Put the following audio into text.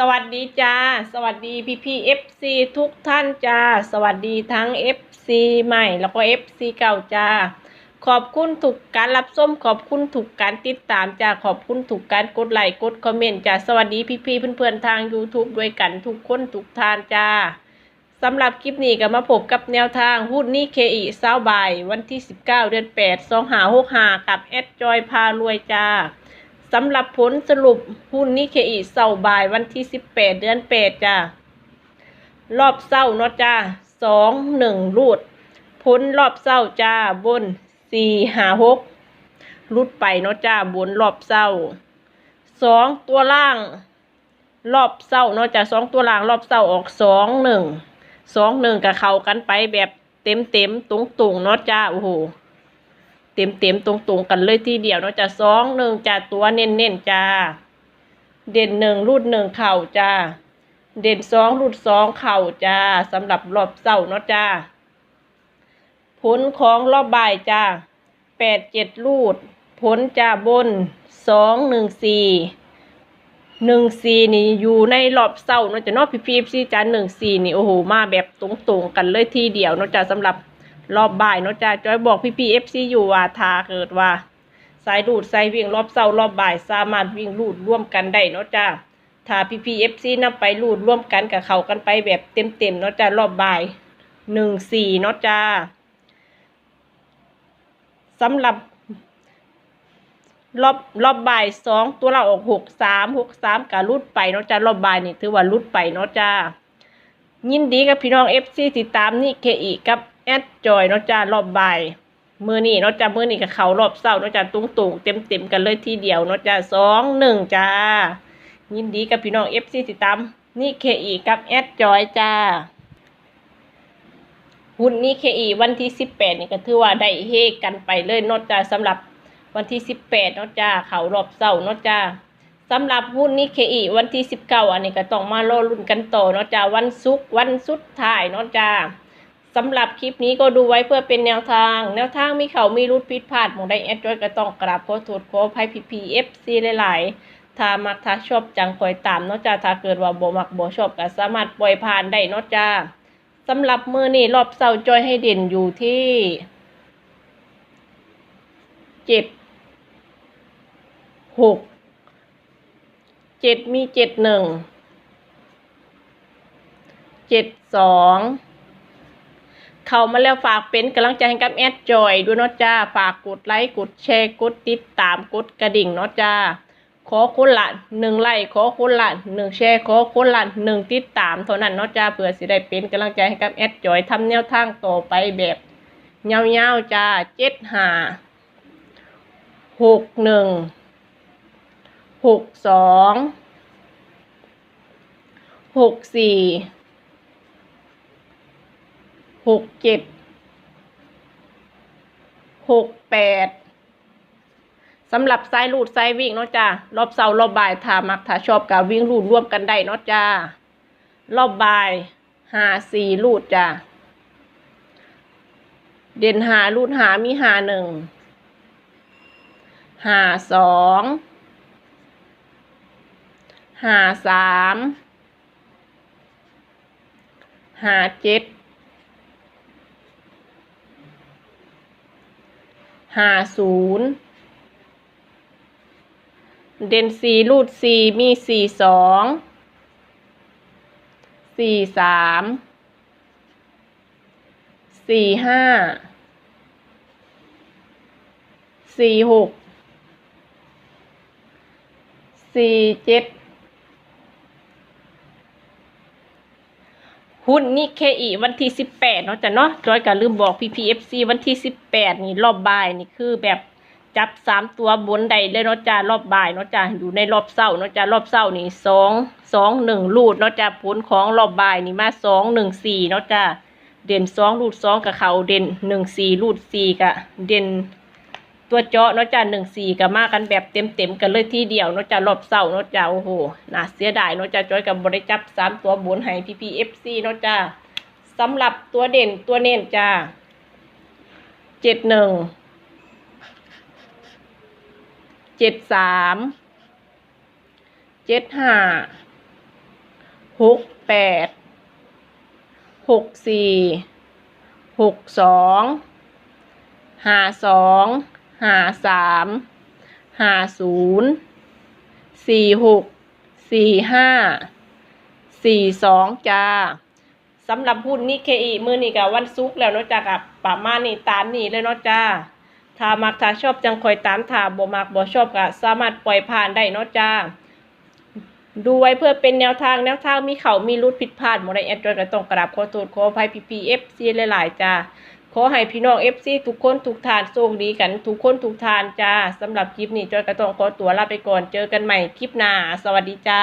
สวัสดีจ้า สวัสดีพี่พี่เอฟซีทุกท่านจ้า สวัสดีทั้ง FC ใหม่แล้วก็ FC เก่าจ้า ขอบคุณถูกการรับส้มขอบคุณถูกการติดตามจ้า ขอบคุณถูกการกดไลค์กดคอมเมนต์จ้า สวัสดีพี่พี่ๆเพื่อนๆทาง YouTube ด้วยกันทุกคนทุกท่านจ้าสำหรับคลิปนี้ก็มาพบกับแนวทางหุ้นนี่เคอีเศร้าบายวันที่ 19 เดือน8 2หา6หากับแอดจอยพารวยจ้า สำหรับผลสรุปหุ้นนิเคอีเศร้าบ่ายวันที่ 18 เดือน 8 จ้ารอบเศร้าเนาะจ้าสองหนึ่งรูด พ้นรอบเศร้าจ้าบนสี่หาหกรุดไปเนาะจ้าบนรอบเศร้าสองตัวล่าง รอบเศร้าเนาะจ้าสองตัวล่างรอบเศร้าออกสองหนึ่งสองหนึ่งกับเข้ากันไปแบบเต็มเต็มๆตรงตุงๆเนาะจ้าโอ้โห เต็มเต็มๆตรงๆกันเลยทีเดียวเนาะจะสองหนึ่งจะตัวเน้นเน้นๆจ้า เด่นหนึ่งรูดหนึ่งเข่าจ้า เด่นสองรูดสองเข่าจ้าสำหรับรอบเศร้าเนาะจ้า ผลของรอบบ่ายจ้าแปดเจ็ดรูด ผลจ้าบนสองหนึ่งสี่หนึ่งสี่นี่อยู่ในรอบเศร้าเนาะจะเนอกพีพีซีจ้าหนึ่งสี่นี่โอ้โหมาแบบตรงๆกันเลยทีเดียวเนาะจ้าสำหรับ รอบบ่ายเนาะจ้าจอยบอกพี่พีเอฟซีอยู่ว่าถ้าเกิดว่า สายดูดสายวิ่งรอบเสาร์รอบบ่ายสามารถวิ่งลูดร่วมกันได้เนาะจ้าถ้าพีพีเอฟซีนำไปลูดร่วมกันกับเขากันไปแบบเต็มๆเนาะจ้ารอบบ่ายหนึ่งสี่เนาะจ้าสำหรับรอบรอบบ่ายสองตัวเราออกหกสามหกสามกับรุดไปเนาะจ้ารอบบ่ายนี่ถือว่ารุดไปเนาะจ้ายินดีกับพี่น้องเอฟซีติดตามนี่เคอีกับ แอดจอยเนาะจ้ารอบบ่ายมือนี่เนาะจ้ามือนี่กับเขารอบเศร้าเนาะจ้าตุ้งตุงเต็มเต็มกันเลยทีเดียวเนาะจ้าสองหนึ่งจ้า ยินดีกับพี่น้องเอฟซีติตามนี่เคอีกับแอดจอยจ้าหุ้นนี่เคอีวันที่สิบแปดนี่ก็ถือว่าได้เฮกันไปเลยเนาะจ้าสำหรับวันที่สิบแปดเนาะจ้าเขารอบเศร้าเนาะจ้าสำหรับหุ้นนิเคอีวันที่สิบเก้าอันนี้ก็ต้องมารอลุ้นกันต่อเนาะจ้าวันศุกร์วันสุดท้ายเนาะจ้า สำหรับคลิปนี้ก็ดูไว้เพื่อเป็นแนวทาง แนวทางมีเขามีรุดผิดพลาดมองได้แอดจอยก็ต้องกราบขอโทษขออภัยพีพีเอฟซีหลายๆ ถ้ามักถ้าชอบจังคอยตามนาะจ้าถ้าเกิดว่าบ่มักบ่ชอบก็สามารถปล่อยผ่านได้นาะจ้าสำหรับมือนี้รอบเสาจอยให้เด่นอยู่ที่เจ็ดหกเจ็ดมีเจ็ดหนึ่งเจ็ดสอง เข้ามาแล้วฝากเป็นกำลังใจให้กับแอดจอยด้วยเนาะจ้า ฝากกดไลค์กดแชร์กดติดตามกดกระดิ่งเนาะจ้า ขอคนละหนึ่งไลค์ขอคนละหนึ่งแชร์ขอคนละหนึ่งติดตามเท่านั้นเนาะจ้าเพื่อสิได้เป็นกำลังใจให้กับแอดจอยทำแนวทางต่อไปแบบเงาๆจ้าเจ็ดห้าหกหนึ่งหกสองหกสี่ หกเจ็ดหกแปดสำหรับไซรูดไซวิ่งเนาะจ้ารอบเสาร์รอบบ่ายถามักถ้าชอบกับวิ่งรูดร่วมกันได้เนาะจ้ารอบบ่ายหาสี่รูดจ้าเด่นหารูดหามีหาหนึ่งหาสองหาสามหาเจ็ด ห้าศูนย์เด่นสี่รูดสี่มีสี่สองสี่สามสี่ห้าสี่หกสี่เจ็ด หุ้นนี่เคอีวันที่สิบแปดเนาะจ้ะเนาะจอยก็ลืมบอกพีพีเอฟซีวันที่สิบแปดนี่รอบบ่ายนี่คือแบบจับสามตัวบนใดเลยเนาะจ้ารอบบ่ายเนาะจ้ะอยู่ในรอบเศร้าเนาะจ้ารอบเศร้านี่สองสองหนึ่งลูดเนาะจ้ะผลของรอบบ่ายนี่มาสองหนึ่งสี่เนาะจ้ะเด่นสองลูดสองกับเขาเด่นหนึ่งสี่ลูดสี่กับเด่น ตัวเจาะเนาะจ้ะหนึ่งสี่ก็มากันแบบเต็มเต็มๆกันเลยที่เดียวเนาะจ้ะรอบเสาเนาะจ้ะโอ้โหน่าเสียดายเนาะจ้ะจอยกับบริจับสามตัวบนให้พีพีเอฟซีเนาะจ้ะสำหรับตัวเด่นตัวเน้นจ้ะเจ็ดหนึ่งเจ็ดสามเจ็ดห้าหกแปดหกสี่หกสองห้าสอง ห้าสามห้าศูนย์สี่หกสี่ห้าสี่สองจ้าสำหรับหุ้นนี่เคอีมือนี่กับวันซุกแล้วเนาะจ้ากับประมาณนี้ตามนี้เลยเนาะจ้าถ้ามักถ้าชอบจังคอยตามถ้าบ่มักบ่ชอบก็สามารถปล่อยผ่านได้เนาะจ้าดูไว้เพื่อเป็นแนวทางแนวทางมีเขามีรุดผิดพลาดหมดในแอดจอยก็ต้องกราบขอโทษขออภัยพีพีเอฟซีหลายๆจ้า ขอให้พี่น้องเอฟซีทุกคนทุกทานโชคดีกันทุกคนทุกทานจ้าสำหรับคลิปนี้จอยก็ต้องขอตัวลาไปก่อนเจอกันใหม่คลิปหน้า สวัสดีจ้า